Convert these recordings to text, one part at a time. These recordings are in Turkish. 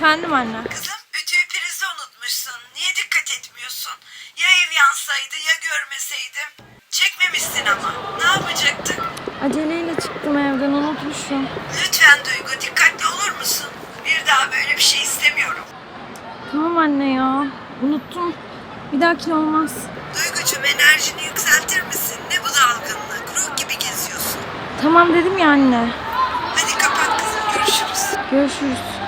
Efendim anne. Kızım ütüyü prize unutmuşsun. Niye dikkat etmiyorsun? Ya ev yansaydı ya görmeseydim. Çekmemişsin ama. Ne yapacaktık? Aceleyle çıktım evden unutmuşum. Lütfen Duygu dikkatli olur musun? Bir daha böyle bir şey istemiyorum. Tamam anne ya. Unuttum. Bir dahaki olmaz. Duygucuğum enerjini yükseltir misin? Ne bu dalgınlık? Ruh gibi geziyorsun. Tamam dedim ya anne. Hadi kapat kızım görüşürüz. Görüşürüz.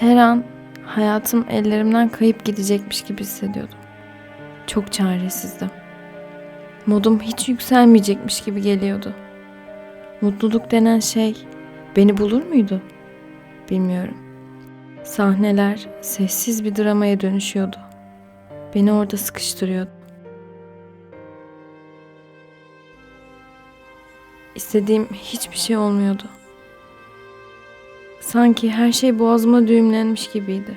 Her an hayatım ellerimden kayıp gidecekmiş gibi hissediyordum. Çok çaresizdim. Modum hiç yükselmeyecekmiş gibi geliyordu. Mutluluk denen şey beni bulur muydu? Bilmiyorum. Sahneler sessiz bir dramaya dönüşüyordu. Beni orada sıkıştırıyordu. İstediğim hiçbir şey olmuyordu. Sanki her şey boğazıma düğümlenmiş gibiydi.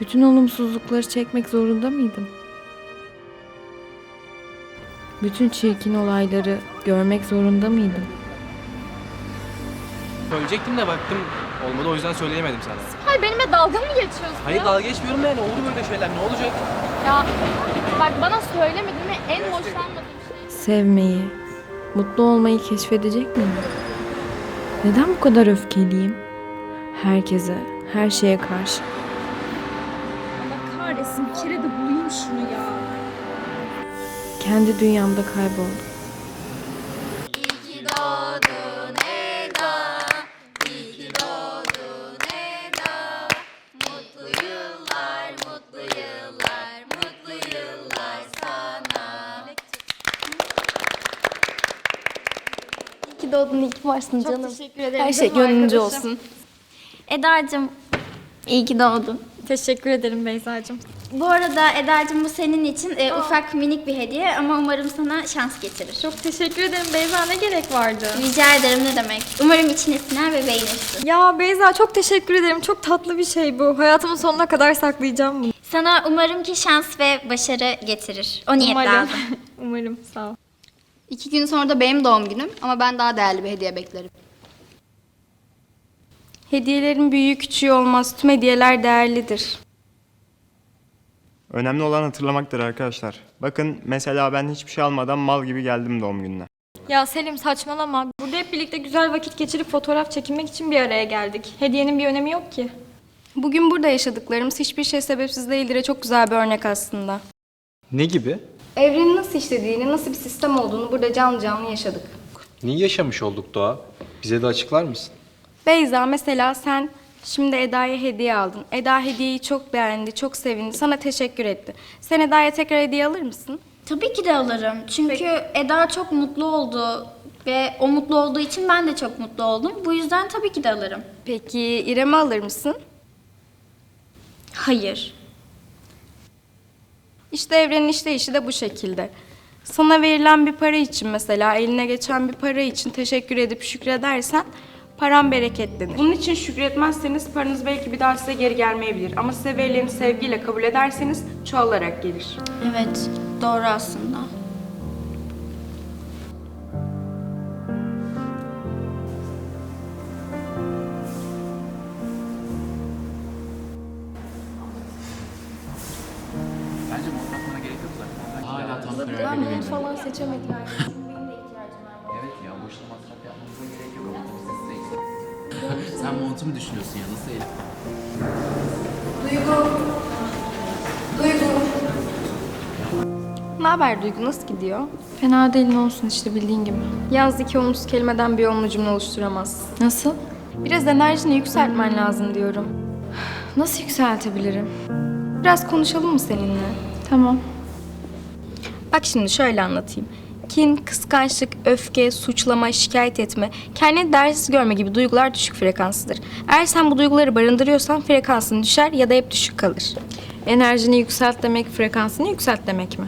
Bütün olumsuzlukları çekmek zorunda mıydım? Bütün çirkin olayları görmek zorunda mıydım? Söyleyecektim de baktım olmadı o yüzden söyleyemedim sana. Hayır benimle dalga mı geçiyorsun? Hayır dalga geçmiyorum da yani olur böyle şeyler ne olacak? Ya bak bana söylemedin ve en hoşlanmadığım şey. Sevmeyi, mutlu olmayı keşfedecek miyim? Neden bu kadar öfkeliyim? Herkese, her şeye karşı. Allah kahretsin bir kere de bulayım şunu ya. Kendi dünyamda kayboldum. Doğdun, iyi ki varsın Çok canım. teşekkür ederim. Her şey canım gönlünce arkadaşım. olsun. Eda'cığım, iyi ki doğdun. Teşekkür ederim Beyza'cığım. Bu arada Eda'cığım bu senin için e, ufak minik bir hediye ama umarım sana şans getirir. Çok teşekkür ederim Beyza ne gerek vardı? Rica ederim ne demek. Umarım içine siner ve beğenirsin. Ya Beyza çok teşekkür ederim. Çok tatlı bir şey bu. Hayatımın sonuna kadar saklayacağım bunu. Sana umarım ki şans ve başarı getirir. O niyetle Umarım. aldım. Umarım sağ ol. İki gün sonra da benim doğum günüm ama ben daha değerli bir hediye beklerim. Hediyelerin büyüğü küçüğü olmaz. Tüm hediyeler değerlidir. Önemli olan hatırlamaktır arkadaşlar. Bakın mesela ben hiçbir şey almadan mal gibi geldim doğum gününe. Ya Selim saçmalama. Burada hep birlikte güzel vakit geçirip fotoğraf çekinmek için bir araya geldik. Hediyenin bir önemi yok ki. Bugün burada yaşadıklarımız hiçbir şey sebepsiz değildir. Çok güzel bir örnek aslında. Ne gibi? Evrenin nasıl işlediğini, nasıl bir sistem olduğunu burada canlı canlı yaşadık. Neyi yaşamış olduk Doğa? Bize de açıklar mısın? Beyza mesela sen şimdi Eda'ya hediye aldın. Eda hediyeyi çok beğendi, çok sevindi. Sana teşekkür etti. Sen Eda'ya tekrar hediye alır mısın? Tabii ki de alırım. Çünkü Eda çok mutlu oldu ve o mutlu olduğu için ben de çok mutlu oldum. Bu yüzden tabii ki de alırım. Peki İrem'e alır mısın? Hayır. İşte evrenin işleyişi de bu şekilde. Sana verilen bir para için mesela eline geçen bir para için teşekkür edip şükredersen paran bereketlenir. Bunun için şükretmezseniz paranız belki bir daha size geri gelmeyebilir. Ama size verileni sevgiyle kabul ederseniz çoğalarak gelir. Evet, doğru aslında. Ben bunu falan seçemedim. Evet ya boşuna masraf yapmamıza gerek yok. Sen montu mu düşünüyorsun ya nasıl Elif? Ne haber Duygu? Nasıl gidiyor? Fena değil ne olsun işte bildiğin gibi. Yalnız iki olumsuz kelimeden bir olumlu cümle oluşturamaz. Nasıl? Biraz enerjini yükseltmen lazım diyorum. Nasıl yükseltebilirim? Biraz konuşalım mı seninle? Tamam. Bak şimdi şöyle anlatayım. Kin, kıskançlık, öfke, suçlama, şikayet etme, kendini değersiz görme gibi duygular düşük frekanslıdır. Eğer sen bu duyguları barındırıyorsan frekansın düşer ya da hep düşük kalır. Enerjini yükselt demek frekansını yükselt demek mi?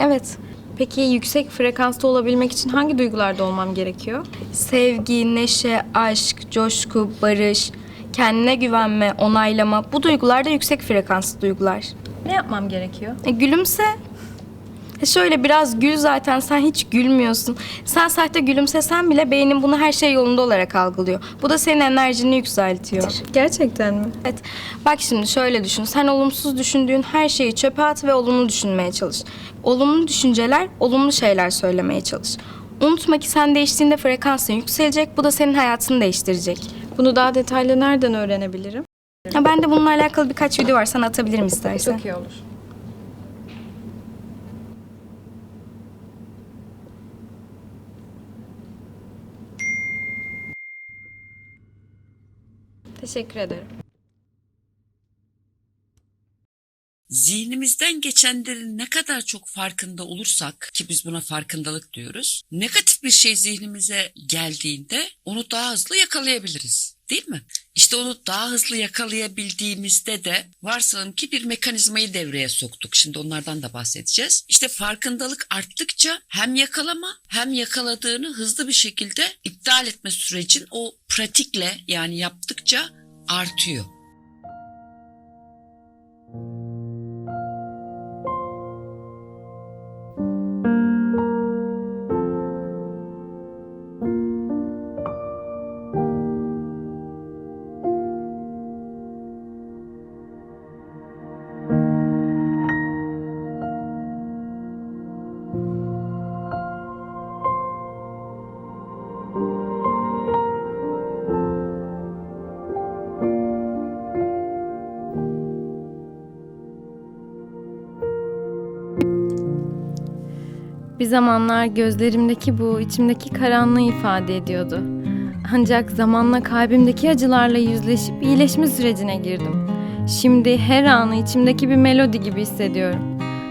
Evet. Peki yüksek frekansta olabilmek için hangi duygularda olmam gerekiyor? Sevgi, neşe, aşk, coşku, barış, kendine güvenme, onaylama bu duygular da yüksek frekanslı duygular. Ne yapmam gerekiyor? E, gülümse. E, şöyle biraz gül zaten sen hiç gülmüyorsun. Sen sahte gülümsesen bile beynin bunu her şey yolunda olarak algılıyor. Bu da senin enerjini yükseltiyor. Gerçekten mi? Evet. Bak şimdi şöyle düşün. Sen olumsuz düşündüğün her şeyi çöpe at ve olumlu düşünmeye çalış. Olumlu düşünceler, olumlu şeyler söylemeye çalış. Unutma ki sen değiştiğinde frekansın yükselecek. Bu da senin hayatını değiştirecek. Bunu daha detaylı nereden öğrenebilirim? Ya ben de bununla alakalı birkaç video var. Sana atabilirim istersen. Çok iyi olur. Teşekkür ederim. Zihnimizden geçenlerin ne kadar çok farkında olursak ki biz buna farkındalık diyoruz. Negatif bir şey zihnimize geldiğinde onu daha hızlı yakalayabiliriz. Değil mi? İşte onu daha hızlı yakalayabildiğimizde de varsayalım ki bir mekanizmayı devreye soktuk. Şimdi onlardan da bahsedeceğiz. İşte farkındalık arttıkça hem yakalama hem yakaladığını hızlı bir şekilde iptal etme sürecin o pratikle yani yaptıkça artıyor. Bir zamanlar gözlerimdeki bu içimdeki karanlığı ifade ediyordu. Ancak zamanla kalbimdeki acılarla yüzleşip iyileşme sürecine girdim. Şimdi her anı içimdeki bir melodi gibi hissediyorum.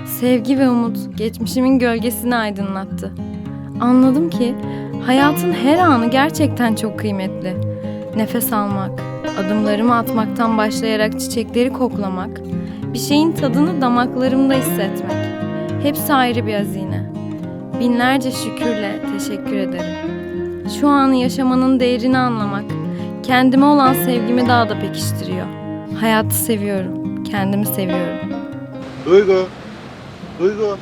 Sevgi ve umut geçmişimin gölgesini aydınlattı. Anladım ki hayatın her anı gerçekten çok kıymetli. Nefes almak, adımlarımı atmaktan başlayarak çiçekleri koklamak, bir şeyin tadını damaklarımda hissetmek. Hepsi ayrı bir hazine. Binlerce şükürle teşekkür ederim. Şu anı yaşamanın değerini anlamak, kendime olan sevgimi daha da pekiştiriyor. Hayatı seviyorum, kendimi seviyorum. Duygu. Duygu.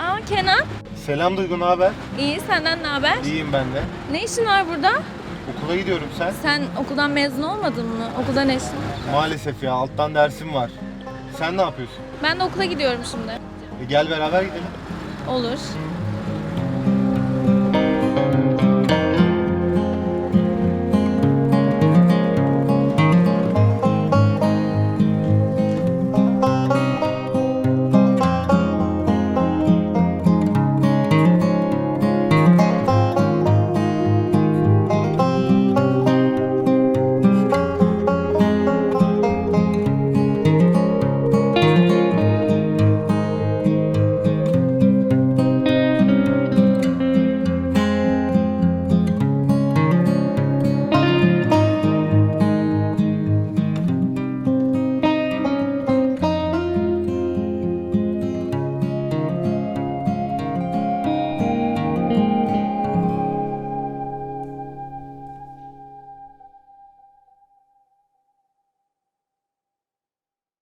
Aa Kenan, Selam Duygu, ne haber? iyi senden ne haber? İyiyim ben de. Ne işin var burada? Okula gidiyorum sen. Sen okuldan mezun olmadın mı? Okulda ne işin var? Maalesef ya, alttan dersim var. Sen ne yapıyorsun? Ben de okula gidiyorum şimdi. Gel beraber gidelim. Olur.